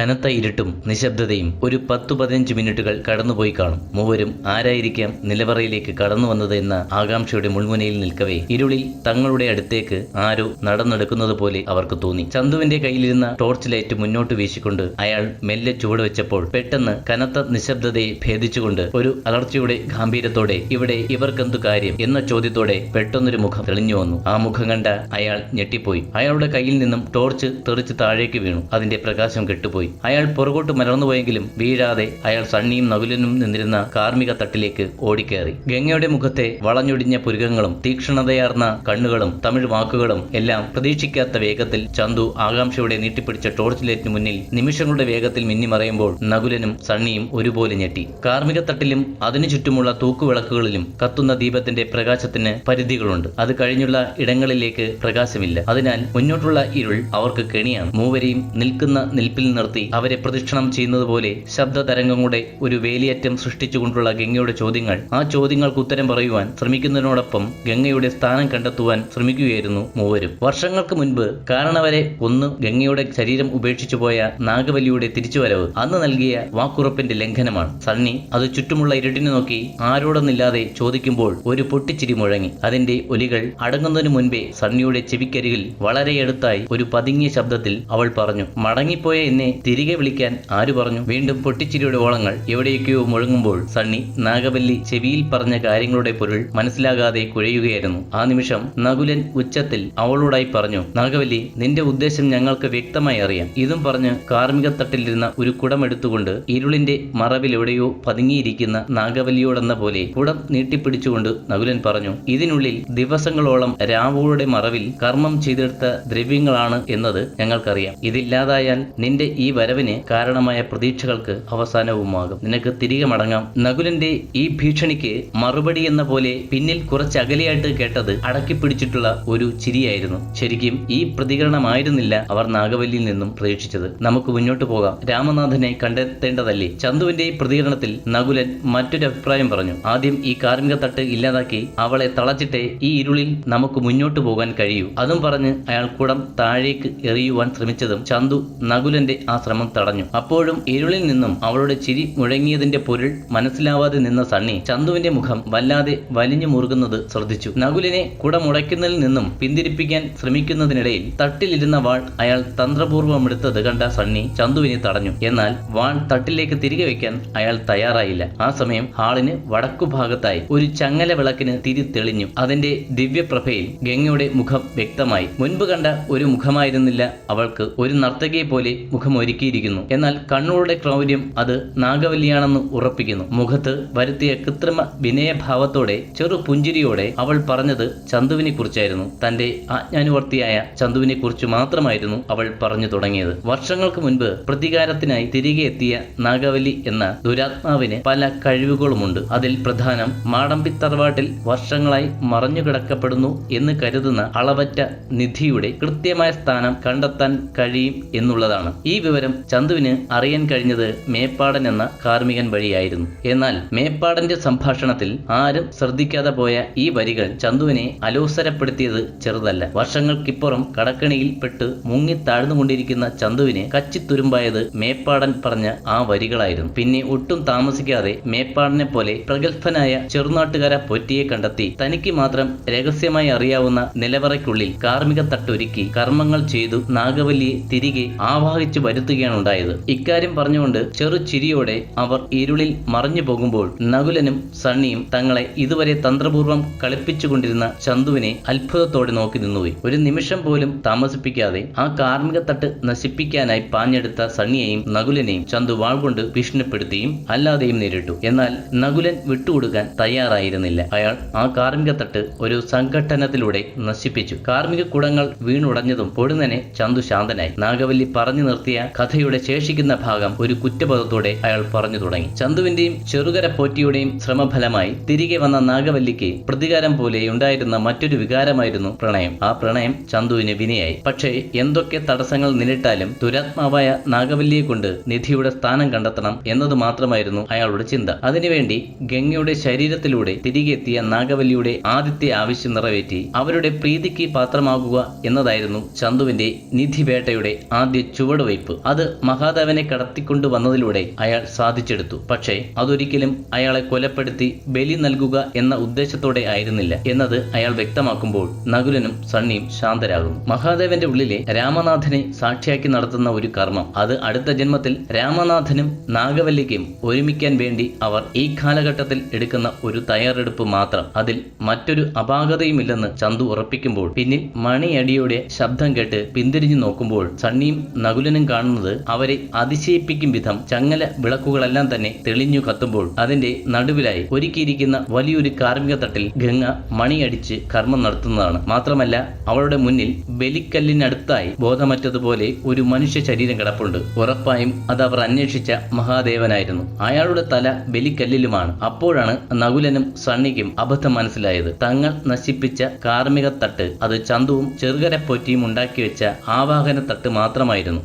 കനത്ത ഇരുട്ടും നിശബ്ദതയും ഒരു പത്തു പതിനഞ്ച് മിനിറ്റുകൾ കടന്നുപോയി കാണും. മൂവരും ആരായിരിക്കാം നിലവറയിലേക്ക് കടന്നു വന്നത് എന്ന ആകാംക്ഷയുടെ മുൾമുനയിൽ നിൽക്കവേ ഇരുളിൽ തങ്ങളുടെ അടുത്തേക്ക് ആരോ നടന്നെടുക്കുന്നത് പോലെ അവർക്ക് തോന്നി. ചന്തുവിന്റെ കയ്യിലിരുന്ന ടോർച്ച് ലൈറ്റ് മുന്നോട്ട് വീശിക്കൊണ്ട് അയാൾ മെല്ലെ ചുവട് വെച്ചപ്പോൾ പെട്ടെന്ന് കനത്ത നിശബ്ദതയെ ഭേദിച്ചുകൊണ്ട് ഒരു അലർച്ചയുടെ ഗാംഭീര്യത്തോടെ ഇവിടെ ഇവർക്കെന്തു കാര്യം? എന്ന ചോദ്യത്തോടെ പെട്ടെന്നൊരു മുഖം തെളിഞ്ഞു വന്നു. ആ മുഖം കണ്ട അയാൾ ഞെട്ടിപ്പോയി. അയാളുടെ കയ്യിൽ നിന്നും ടോർച്ച് തെറിച്ച് താഴേക്ക് വീണു. അതിന്റെ പ്രകാശം കെട്ടുപോയി. അയാൾ പുറകോട്ട് മലർന്നുപോയെങ്കിലും വീഴാതെ അയാൾ സണ്ണിയും നകുലനും നിന്നിരുന്ന കാർമിക തട്ടിലേക്ക് ഓടിക്കേറി. ഗംഗയുടെ മുഖത്തെ വളഞ്ഞൊടിഞ്ഞ പുരുകങ്ങളും തീക്ഷണതയാർന്ന കണ്ണുകളും തമിഴ് വാക്കുകളും എല്ലാം പ്രതീക്ഷിക്കാത്ത വേഗത്തിൽ ചന്തു ആകാംക്ഷയോടെ നീട്ടിപ്പിടിച്ച ടോർച്ച് ലൈറ്റിന് മുന്നിൽ നിമിഷങ്ങളുടെ വേഗത്തിൽ മിന്നിമറയുമ്പോൾ നകുലനും സണ്ണിയും ഒരുപോലെ ഞെട്ടി. കാർമിക തട്ടിലും അതിനു ചുറ്റുമുള്ള തൂക്കുവിളക്കുകളിലും കത്തുന്ന ദീപത്തിന്റെ പ്രകാശത്തിന് പരിധികളുണ്ട്. അത് കഴിഞ്ഞുള്ള ഇടങ്ങളിലേക്ക് പ്രകാശമില്ല. അതിനാൽ മുന്നോട്ടുള്ള ഇരുൾ അവർക്ക് കെണിയാണ്. മൂവരെയും നിൽക്കുന്ന നിൽപ്പിൽ നിർത്തി അവരെ പ്രദക്ഷിണം ചെയ്യുന്നത് പോലെ ശബ്ദ തരംഗങ്ങളുടെ ഒരു വേലിയേറ്റം സൃഷ്ടിച്ചുകൊണ്ടുള്ള ഗംഗയുടെ ചോദ്യങ്ങൾ. ആ ചോദ്യങ്ങൾക്ക് ഉത്തരം പറയുവാൻ ശ്രമിക്കുന്നതിനോടൊപ്പം ഗംഗയുടെ സ്ഥാനം കണ്ടെത്തുവാൻ ശ്രമിക്കുകയായിരുന്നു മൂവരും. വർഷങ്ങൾക്ക് മുൻപ് കാരണവരെ ഒന്ന് ഗംഗയുടെ ശരീരം ഉപേക്ഷിച്ചു പോയ നാഗവല്ലിയുടെ തിരിച്ചുവരവ് അന്ന് നൽകിയ വാക്കുറപ്പിന്റെ ലംഘനമാണ്. സണ്ണി അത് ചുറ്റുമുള്ള ഇരുട്ടിനെ നോക്കി ആരോടൊന്നില്ലാതെ ചോദിക്കുമ്പോൾ ഒരു പൊട്ടിച്ചിരി മുഴങ്ങി. അതിന്റെ ഒലികൾ അടങ്ങുന്നതിനു മുൻപേ സണ്ണിയുടെ ചെവിക്കരികിൽ വളരെ അടുത്തായി ഒരു പതുങ്ങിയ ശബ്ദത്തിൽ അവൾ പറഞ്ഞു മടങ്ങിപ്പോയ എന്നെ തിരികെ വിളിക്കാൻ ആര് പറഞ്ഞു? വീണ്ടും പൊട്ടിച്ചിരിയുടെ ഓളങ്ങൾ എവിടെയൊക്കെയോ മുഴങ്ങുമ്പോൾ സണ്ണി നാഗവല്ലി ചെവിയിൽ പറഞ്ഞ കാര്യങ്ങളുടെ പൊരുൾ മനസ്സിലാകാതെ കുഴയുകയായിരുന്നു. ആ നിമിഷം നകുലൻ ഉച്ചത്തിൽ അവളോടായി പറഞ്ഞു നാഗവല്ലി നിന്റെ ഉദ്ദേശം ഞങ്ങൾക്ക് വ്യക്തമായി അറിയാം. ഇതും പറഞ്ഞ് കാർമിക തട്ടിലിരുന്ന ഒരു കുടമെടുത്തുകൊണ്ട് ഇരുളിന്റെ മറവിൽ എവിടെയോ പതുങ്ങിയിരിക്കുന്ന നാഗവല്ലിയോടെന്ന പോലെ കുടം നീട്ടിപ്പിടിച്ചുകൊണ്ട് നകുലൻ പറഞ്ഞു ഇതിനുള്ളിൽ ദിവസങ്ങളോളം രാവുകളുടെ മറവിൽ കർമ്മം ചെയ്തെടുത്ത ദ്രവ്യങ്ങളാണ് എന്നത് ഞങ്ങൾക്കറിയാം. ഇതില്ലാതായാൽ നിന്റെ ഈ വരവിന് കാരണമായ പ്രതീക്ഷകൾക്ക് അവസാനവുമാകും. നിനക്ക് തിരികെ മടങ്ങാം. നകുലന്റെ ഈ ഭീഷണിക്ക് മറുപടി എന്ന പോലെ പിന്നിൽ കുറച്ച് അകലെയായിട്ട് കേട്ടത് അടക്കിപ്പിടിച്ചിട്ടുള്ള ഒരു ചിരിയായിരുന്നു. ശരിക്കും ഈ പ്രതികരണമായിരുന്നില്ല അവർ നാഗവല്ലിയിൽ നിന്നും പ്രതീക്ഷിച്ചത്. നമുക്ക് മുന്നോട്ട് പോകാം. രാമനാഥനെ കണ്ടെത്തേണ്ടതല്ലേ? ചന്തുവിന്റെ പ്രതികരണത്തിൽ നകുലൻ മറ്റൊരു അഭിപ്രായം പറഞ്ഞു. ആദ്യം ഈ കാർമിക തട്ട് ഇല്ലാതാക്കി അവളെ തളച്ചിട്ടേ ഈ ഇരുളിൽ നമുക്ക് മുന്നോട്ട് പോകാൻ കഴിയൂ. അതും പറഞ്ഞ് അയാൾ കുടം താഴേക്ക് എറിയുവാൻ ശ്രമിച്ചതും ചന്തു നകുലന്റെ ആ ശ്രമം തടഞ്ഞു. അപ്പോഴും ഇരുളിൽ നിന്നും അവളുടെ ചിരി മുഴങ്ങിയതിന്റെ പൊരുൾ മനസ്സിലാവാതെ നിന്ന സണ്ണി ചന്തുവിന്റെ മുഖം വല്ലാതെ വലിഞ്ഞു മുറുകുന്നത് ശ്രദ്ധിച്ചു. നകുലിനെ കുടമുടയ്ക്കുന്നതിൽ നിന്നും പിന്തിരിപ്പിക്കാൻ ശ്രമിക്കുന്നതിനിടയിൽ തട്ടിലിരുന്ന വാൾ അയാൾ തന്ത്രപൂർവം എടുത്തത് കണ്ട സണ്ണി ചന്തുവിനെ തടഞ്ഞു. എന്നാൽ വാൾ തട്ടിലേക്ക് തിരികെ വെക്കാൻ അയാൾ തയ്യാറായില്ല. ആ സമയം ഹാളിന് വടക്കു ഭാഗത്തായി ഒരു ചങ്ങല വിളക്കിന് തിരി തെളിഞ്ഞു. അതിന്റെ ദിവ്യപ്രഭയിൽ ഗംഗയുടെ മുഖം വ്യക്തമായി. മുൻപ് കണ്ട ഒരു മുഖമായിരുന്നില്ല അവൾക്ക്. ഒരു നർത്തകിയെ പോലെ മുഖം ഒരുക്കിയിരിക്കുന്നു. എന്നാൽ കണ്ണുകളുടെ ക്രൗര്യം അത് നാഗവല്ലിയാണെന്ന് ഉറപ്പിക്കുന്നു. മുഖത്ത് വരുത്തിയ കൃത്രിമ വിനയഭാവത്തോടെ ചെറു പുഞ്ചിരിയോടെ അവൾ പറഞ്ഞത് ചന്തുവിനെ കുറിച്ചായിരുന്നു തന്റെ ആജ്ഞാനുവർത്തിയായ ചന്തുവിനെ കുറിച്ച് മാത്രമായിരുന്നു അവൾ പറഞ്ഞു തുടങ്ങിയത്. വർഷങ്ങൾക്ക് മുൻപ് പ്രതികാരത്തിനായി തിരികെ എത്തിയ നാഗവല്ലി എന്ന ദുരാത്മാവിന് പല കഴിവുകളുമുണ്ട്. അതിൽ പ്രധാനം മാടമ്പി തറവാട്ടിൽ വർഷങ്ങളായി മറഞ്ഞുകിടക്കപ്പെടുന്നു എന്ന് കരുതുന്ന അളവറ്റ നിധിയുടെ കൃത്യമായ സ്ഥാനം കണ്ടെത്താൻ കഴിയും എന്നുള്ളതാണ്. ഈ വിവരം ചന്തുവിന് അറിയാൻ കഴിഞ്ഞത് മേപ്പാടൻ എന്ന കാർമികൻ വഴിയായിരുന്നു. എന്നാൽ മേപ്പാടന്റെ സംഭാഷണത്തിൽ ആരും ശ്രദ്ധിക്കാതെ പോയ ഈ വരികൾ ചന്തുവിനെ അലോസരപ്പെടുത്തിയത് ചെറുതല്ല. വർഷങ്ങൾക്കിപ്പുറം കടക്കണിയിൽ പെട്ട് മുങ്ങി താഴ്ന്നുകൊണ്ടിരിക്കുന്ന ചന്തുവിനെ കച്ചിത്തുരുമ്പായത് മേപ്പാടൻ പറഞ്ഞ ആ വരികളായിരുന്നു. പിന്നെ ഒട്ടും താമസിക്കാതെ മേപ്പാടനെ പോലെ പ്രഗത്ഭനായ ചെറുനാട്ടുകാര പൊറ്റിയെ കണ്ടെത്തി തനിക്ക് മാത്രം രഹസ്യമായി അറിയാവുന്ന നിലവറയ്ക്കുള്ളിൽ കാർമിക തട്ടൊരുക്കി കർമ്മങ്ങൾ ചെയ്തു നാഗവല്ലിയെ തിരികെ ആവാഹിച്ചു വരുത്തുകയാണ് ഉണ്ടായത്. ഇക്കാര്യം പറഞ്ഞുകൊണ്ട് ചെറു ചിരിയോടെ അവർ ഇരുളിൽ മറഞ്ഞു പോകുമ്പോൾ നകുലനും സണ്ണിയും തങ്ങളെ ഇതുവരെ തന്ത്രപൂർവം കളിപ്പിച്ചുകൊണ്ടിരുന്ന ചന്തുവിനെ അത്ഭുതത്തോടെ നോക്കി നിന്നുപോയി. ഒരു നിമിഷം പോലും താമസിപ്പിക്കാതെ ആ കാർമിക തട്ട് നശിപ്പിക്കാനായി പാഞ്ഞെടുത്ത സണ്ണിയെയും നകുലനെയും ചന്തു വാൾ കൊണ്ട് ഭീഷണിപ്പെടുത്തിയും അല്ലാതെയും നേരിട്ടു. എന്നാൽ നകുലൻ വിട്ടുകൊടുക്കാൻ തയ്യാറായിരുന്നില്ല. അയാൾ ആ കാർമിക തട്ട് ഒരു സംഘട്ടനത്തിലൂടെ നശിപ്പിച്ചു. കാർമിക കുടങ്ങൾ വീണുടഞ്ഞതും പൊടുന്നനെ ചന്തു ശാന്തനായി. നാഗവല്ലി പറഞ്ഞു നിർത്തിയ കഥയുടെ ശേഷിക്കുന്ന ഭാഗം ഒരു കുറ്റബോധത്തോടെ അയാൾ പറഞ്ഞു തുടങ്ങി. ചന്തുവിന്റെയും ചെറുകര പോറ്റിയുടെയും ശ്രമഫലമായി തിരികെ വന്ന നാഗവല്ലിക്ക് പ്രതികാരം പോലെ ഉണ്ടായിരുന്ന മറ്റൊരു വികാരമായിരുന്നു പ്രണയം. ആ പ്രണയം ചന്തുവിന് വിനയായി. പക്ഷേ എന്തൊക്കെ തടസ്സങ്ങൾ നേരിട്ടാലും ദുരാത്മാവായ നാഗവല്ലിയെ കൊണ്ട് നിധിയുടെ സ്ഥാനം കണ്ടെത്തണം എന്നത് മാത്രമായിരുന്നു അയാളുടെ ചിന്ത. അതിനുവേണ്ടി ഗംഗയുടെ ശരീരത്തിലൂടെ തിരികെ എത്തിയ നാഗവല്ലിയുടെ ആദ്യത്തെ ആവശ്യം നിറവേറ്റി അവരുടെ പ്രീതിക്ക് പാത്രമാകുക എന്നതായിരുന്നു ചന്തുവിന്റെ നിധിവേട്ടയുടെ ആദ്യ ചുവടുവയ്പ്. അത് മഹാദേവനെ കടത്തിക്കൊണ്ടു വന്നതിലൂടെ അയാൾ സാധിച്ചെടുത്തു. പക്ഷേ അതൊരിക്കലും അയാളെ കൊലപ്പെടുത്തി ബലി നൽകുക എന്ന ഉദ്ദേശത്തോടെ ആയിരുന്നില്ല എന്നത് അയാൾ വ്യക്തമാക്കുമ്പോൾ നകുലനും സണ്ണിയും ശാന്തരാകുന്നു. മഹാദേവന്റെ ഉള്ളിലെ രാമനാഥനെ സാക്ഷിയാക്കി നടത്തുന്ന ഒരു കർമ്മം. അത് അടുത്ത ജന്മത്തിൽ രാമനാഥനും നാഗവല്ലിക്കും ഒരുമിക്കാൻ വേണ്ടി അവർ ഈ കാലഘട്ടത്തിൽ എടുക്കുന്ന ഒരു തയ്യാറെടുപ്പ് മാത്രം. അതിൽ മറ്റൊരു അപാകതയുമില്ലെന്ന് ചന്തു ഉറപ്പിക്കുമ്പോൾ പിന്നിൽ മണിയടിയുടെ ശബ്ദം കേട്ട് പിന്തിരിഞ്ഞു നോക്കുമ്പോൾ സണ്ണിയും നകുലനും കാണുന്നത് അവരെ അതിശയിപ്പിക്കും വിധം ചങ്ങല വിളക്കുകളെല്ലാം തന്നെ തെളിഞ്ഞു കത്തുമ്പോൾ അതിന്റെ നടുവിലായി ഒരുക്കിയിരിക്കുന്ന വലിയൊരു കാർമിക തട്ടിൽ ഗംഗ മണിയടിച്ച് കർമ്മം നടത്തുന്നതാണ്. മാത്രമല്ല അവളുടെ മുന്നിൽ ബലിക്കല്ലിനടുത്തായി ബോധമറ്റതുപോലെ ഒരു മനുഷ്യ ശരീരം കിടപ്പുണ്ട്. ഉറപ്പായും അത് അവർ അന്വേഷിച്ച മഹാദേവനായിരുന്നു. അയാളുടെ തല ബലിക്കല്ലിലുമാണ്. അപ്പോഴാണ് നകുലനും സണ്ണിക്കും അബദ്ധം മനസ്സിലായത്. തങ്ങൾ നശിപ്പിച്ച കാർമിക തട്ട് അത് ചന്തുവും ചെറുകര പൊറ്റിയും ഉണ്ടാക്കി വെച്ച ആവാഹന തട്ട് മാത്രമായിരുന്നു.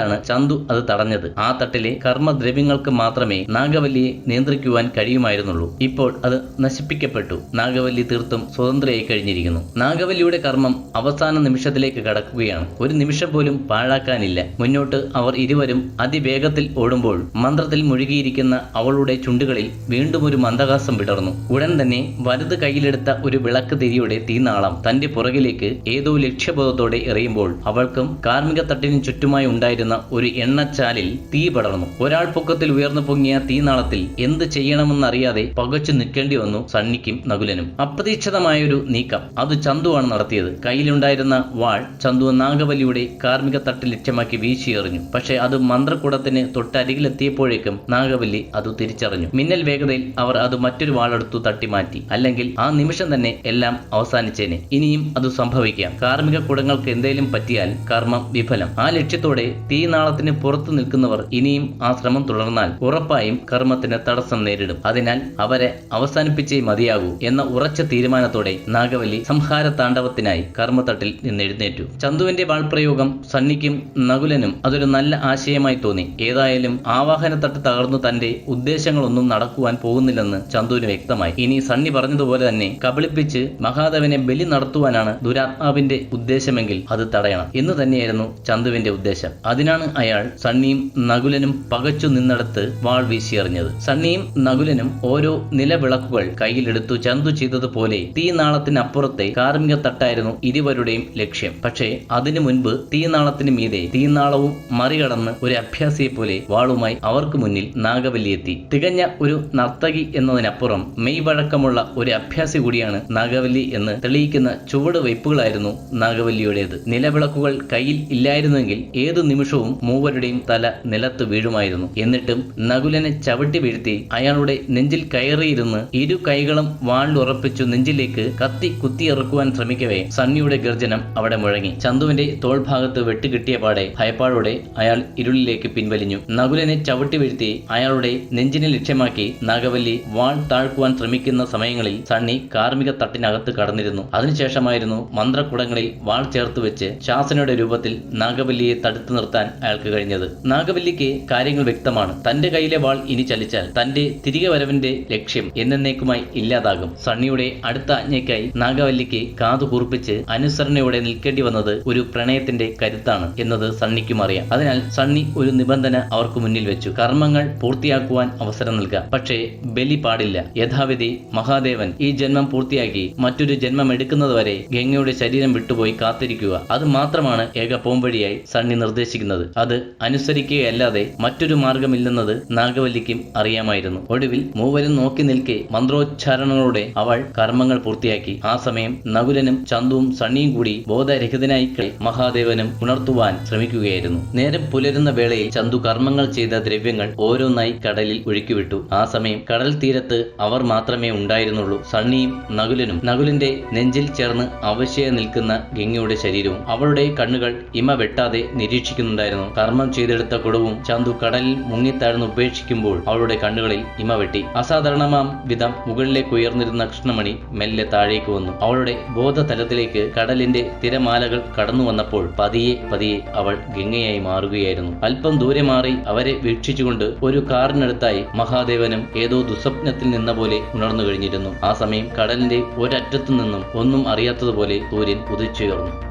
അതിനാലാണ് ചന്തു അത് തടഞ്ഞത്? ആ തട്ടിലെ കർമ്മദ്രവ്യങ്ങൾക്ക് മാത്രമേ നാഗവല്ലിയെ നിയന്ത്രിക്കുവാൻ കഴിയുമായിരുന്നുള്ളൂ. ഇപ്പോൾ അത് നശിപ്പിക്കപ്പെട്ടു. നാഗവല്ലി തീർത്തും സ്വതന്ത്രയായി കഴിഞ്ഞിരിക്കുന്നു. നാഗവല്ലിയുടെ കർമ്മം അവസാന നിമിഷത്തിലേക്ക് കടക്കുകയാണ്. ഒരു നിമിഷം പോലും പാഴാക്കാനില്ല. മുന്നോട്ട് അവർ ഇരുവരും അതിവേഗത്തിൽ ഓടുമ്പോൾ മന്ത്രത്തിൽ മുഴുകിയിരിക്കുന്ന അവളുടെ ചുണ്ടുകളിൽ വീണ്ടും ഒരു മന്ദഹാസം വിടർന്നു. ഉടൻ തന്നെ വലത് കയ്യിലെടുത്ത ഒരു വിളക്ക് തിരിയുടെ തീനാളം തന്റെ പുറകിലേക്ക് ഏതോ ലക്ഷ്യബോധത്തോടെ എറിയുമ്പോൾ അവൾക്കും കാർമിക തട്ടിനും ചുറ്റുമായി ഉണ്ടായിരുന്ന ഒരു എണ്ണച്ചാലിൽ തീ പടർന്നു. ഒരാൾ പൊക്കത്തിൽ ഉയർന്നു പൊങ്ങിയ തീനാളത്തിൽ എന്ത് ചെയ്യണമെന്നറിയാതെ പകച്ചു നിൽക്കേണ്ടി വന്നു സണ്ണിക്കും നകുലനും. അപ്രതീക്ഷിതമായൊരു നീക്കം. അത് ചന്തുവാണ് നടത്തിയത്. കയ്യിലുണ്ടായിരുന്ന വാൾ ചന്തു നാഗവല്ലിയുടെ കാർമിക തട്ട് ലക്ഷ്യമാക്കി വീശിയെറിഞ്ഞു. പക്ഷേ അത് മന്ത്രക്കൂടത്തിന് തൊട്ടരികിലെത്തിയപ്പോഴേക്കും നാഗവല്ലി അത് തിരിച്ചറിഞ്ഞു. മിന്നൽ വേഗതയിൽ അവർ അത് മറ്റൊരു വാളെടുത്തു തട്ടിമാറ്റി അല്ലെങ്കിൽ ആ നിമിഷം തന്നെ എല്ലാം അവസാനിച്ചേനെ. ഇനിയും അത് സംഭവിക്കാം. കാർമിക കുടങ്ങൾക്ക് എന്തെങ്കിലും പറ്റിയാൽ കർമ്മം വിഫലം. ആ ലക്ഷ്യത്തോടെ തീനാളത്തിന് പുറത്തു നിൽക്കുന്നവർ ഇനിയും ആ ശ്രമം തുടർന്നാൽ ഉറപ്പായും കർമ്മത്തിന് തടസ്സം നേരിടും. അതിനാൽ അവരെ അവസാനിപ്പിച്ചേ മതിയാകൂ എന്ന ഉറച്ച തീരുമാനത്തോടെ നാഗവല്ലി സംഹാര താണ്ഡവത്തിനായി കർമ്മത്തട്ടിൽ നിന്നെഴുന്നേറ്റു. ചന്തുവിന്റെ വാൾപ്രയോഗം സണ്ണിക്കും നകുലനും അതൊരു നല്ല ആശയമായി തോന്നി. ഏതായാലും ആവാഹനത്തട്ട് തകർന്നു തന്റെ ഉദ്ദേശങ്ങളൊന്നും നടക്കുവാൻ പോകുന്നില്ലെന്ന് ചന്തുവിന് വ്യക്തമായി. ഇനി സണ്ണി പറഞ്ഞതുപോലെ തന്നെ കബളിപ്പിച്ച് മഹാദേവനെ ബലി നടത്തുവാനാണ് ദുരാത്മാവിന്റെ ഉദ്ദേശമെങ്കിൽ അത് തടയണം. എന്ന് തന്നെയായിരുന്നു ചന്തുവിന്റെ ഉദ്ദേശം. അതിനാണ് അയാൾ സണ്ണിയും നകുലനും പകച്ചു നിന്നിടത്ത് വാൾ വീശിയെറിഞ്ഞത് സണ്ണിയും നകുലനും ഓരോ നിലവിളക്കുകൾ കയ്യിലെടുത്തു ചന്തു ചെയ്തതുപോലെ തീനാളത്തിനപ്പുറത്തെ കാർമിക തട്ടായിരുന്നു ഇരുവരുടെയും ലക്ഷ്യം. പക്ഷേ അതിനു മുൻപ് തീനാളത്തിന് മീതെ തീനാളവും മറികടന്ന് ഒരു അഭ്യാസിയെ പോലെ വാളുമായി അവർക്ക് മുന്നിൽ നാഗവല്ലിയെത്തി തികഞ്ഞ ഒരു നർത്തകി എന്നതിനപ്പുറം മെയ് വഴക്കമുള്ള ഒരു അഭ്യാസി കൂടിയാണ് നാഗവല്ലി എന്ന് തെളിയിക്കുന്ന ചുവട് വയ്പുകളായിരുന്നു നാഗവല്ലിയുടേത്. നിലവിളക്കുകൾ കയ്യിൽ ഇല്ലായിരുന്നെങ്കിൽ ഏതു നിമിഷവും മൂവരുടെയും തല നിലത്ത് വീഴുമായിരുന്നു. എന്നിട്ടും നകുലനെ ചവിട്ടി വീഴ്ത്തി അയാളുടെ നെഞ്ചിൽ കയറിയിരുന്ന് ഇരു കൈകളും വാളിലുറപ്പിച്ചു നെഞ്ചിലേക്ക് കത്തി കുത്തിയിറക്കുവാൻ ശ്രമിക്കവേ. സണ്ണിയുടെ ഗർജനം അവിടെ മുഴങ്ങി. ചന്തുവിന്റെ തോൾഭാഗത്ത് വെട്ടുകിട്ടിയ പാടെ ഭയപ്പാടോടെ അയാൾ ഇരുളിലേക്ക് പിൻവലിഞ്ഞു. നകുലനെ ചവിട്ടി വീഴ്ത്തി അയാളുടെ നെഞ്ചിനെ ലക്ഷ്യമാക്കി നാഗവല്ലി വാൾ താഴ്ക്കുവാൻ ശ്രമിക്കുന്ന സമയങ്ങളിൽ സണ്ണി കാർമിക തട്ടിനകത്ത് കടന്നിരുന്നു. അതിനുശേഷമായിരുന്നു മന്ത്രക്കുടങ്ങളിൽ വാൾ ചേർത്ത് വെച്ച് ശാസനയുടെ രൂപത്തിൽ നാഗവല്ലിയെ തടുത്തു നിർത്താൻ അയാൾക്ക് കഴിഞ്ഞത്. നാഗവല്ലിക്ക് കാര്യങ്ങൾ വ്യക്തമാണ്. തന്റെ കയ്യിലെ വാൾ ഇനി ചലിച്ചാൽ തന്റെ തിരികെ വരവിന്റെ ലക്ഷ്യം എന്നേക്കുമായി ഇല്ലാതാകും. സണ്ണിയുടെ അടുത്ത ആജ്ഞയ്ക്കായി നാഗവല്ലിക്ക് കാതു കൂർപ്പിച്ച് അനുസരണയോടെ നിൽക്കേണ്ടി വന്നത് ഒരു പ്രണയത്തിന്റെ കരുത്താണ് എന്നത് സണ്ണിക്കും അറിയാം. അതിനാൽ സണ്ണി ഒരു നിബന്ധന അവർക്ക് മുന്നിൽ വെച്ചു. കർമ്മങ്ങൾ പൂർത്തിയാക്കുവാൻ അവസരം നൽകാം പക്ഷേ ബലി പാടില്ല. യഥാവിധി മഹാദേവൻ ഈ ജന്മം പൂർത്തിയാക്കി മറ്റൊരു ജന്മം എടുക്കുന്നതുവരെ ഗംഗയുടെ ശരീരം വിട്ടുപോയി കാത്തിരിക്കുക. അത് മാത്രമാണ് ഏക പോംവഴിയായി സണ്ണി നിർദ്ദേശിക്കുന്നത്. അത് അനുസരിക്കുകയല്ലാതെ മറ്റൊരു മാർഗമില്ലെന്നത് നാഗവല്ലിക്കും അറിയാമായിരുന്നു. ഒടുവിൽ മൂവരും നോക്കി നിൽക്കെ മന്ത്രോച്ചാരണങ്ങളോടെ അവൾ കർമ്മങ്ങൾ പൂർത്തിയാക്കി. ആ സമയം നകുലനും ചന്തുവും സണ്ണിയും കൂടി ബോധരഹിതനായി മഹാദേവനും ഉണർത്തുവാൻ ശ്രമിക്കുകയായിരുന്നു. നേരം പുലരുന്ന വേളയിൽ ചന്തു കർമ്മങ്ങൾ ചെയ്ത ദ്രവ്യങ്ങൾ ഓരോന്നായി കടലിൽ ഒഴുക്കിവിട്ടു. ആ സമയം കടൽ തീരത്ത് അവർ മാത്രമേ ഉണ്ടായിരുന്നുള്ളൂ. സണ്ണിയും നകുലനും നകുലിന്റെ നെഞ്ചിൽ ചേർന്ന് അവശയ നിൽക്കുന്ന ഗംഗയുടെ ശരീരവും അവളുടെ കണ്ണുകൾ ഇമ വെട്ടാതെ നിരീക്ഷിക്കുന്നുണ്ടായിരുന്നു. കർമ്മം ചെയ്തെടുത്ത കുടവും ചന്തു കടലിൽ മുങ്ങിത്താഴ്ന്ന് ഉപേക്ഷിക്കുമ്പോൾ അവളുടെ കണ്ണുകളിൽ ഇമ വെട്ടി. അസാധാരണമാം വിധം മുകളിലേക്ക് ഉയർന്നിരുന്ന കൃഷ്ണമണി മെല്ലെ താഴേക്ക് വന്നു. അവളുടെ ബോധതലത്തിലേക്ക് കടലിന്റെ തിരമാലകൾ കടന്നു വന്നപ്പോൾ പതിയെ പതിയെ അവൾ ഗംഗയായി മാറുകയായിരുന്നു. അല്പം ദൂരെ മാറി അവരെ വീക്ഷിച്ചുകൊണ്ട് ഒരു കാറിനടുത്തായി മഹാദേവനും ഏതോ ദുസ്വപ്നത്തിൽ നിന്ന പോലെ ഉണർന്നു കഴിഞ്ഞിരുന്നു. ആ സമയം കടലിന്റെ ഒരറ്റത്തു നിന്നും ഒന്നും അറിയാത്തതുപോലെ സൂര്യൻ ഉദിച്ചുയർന്നു.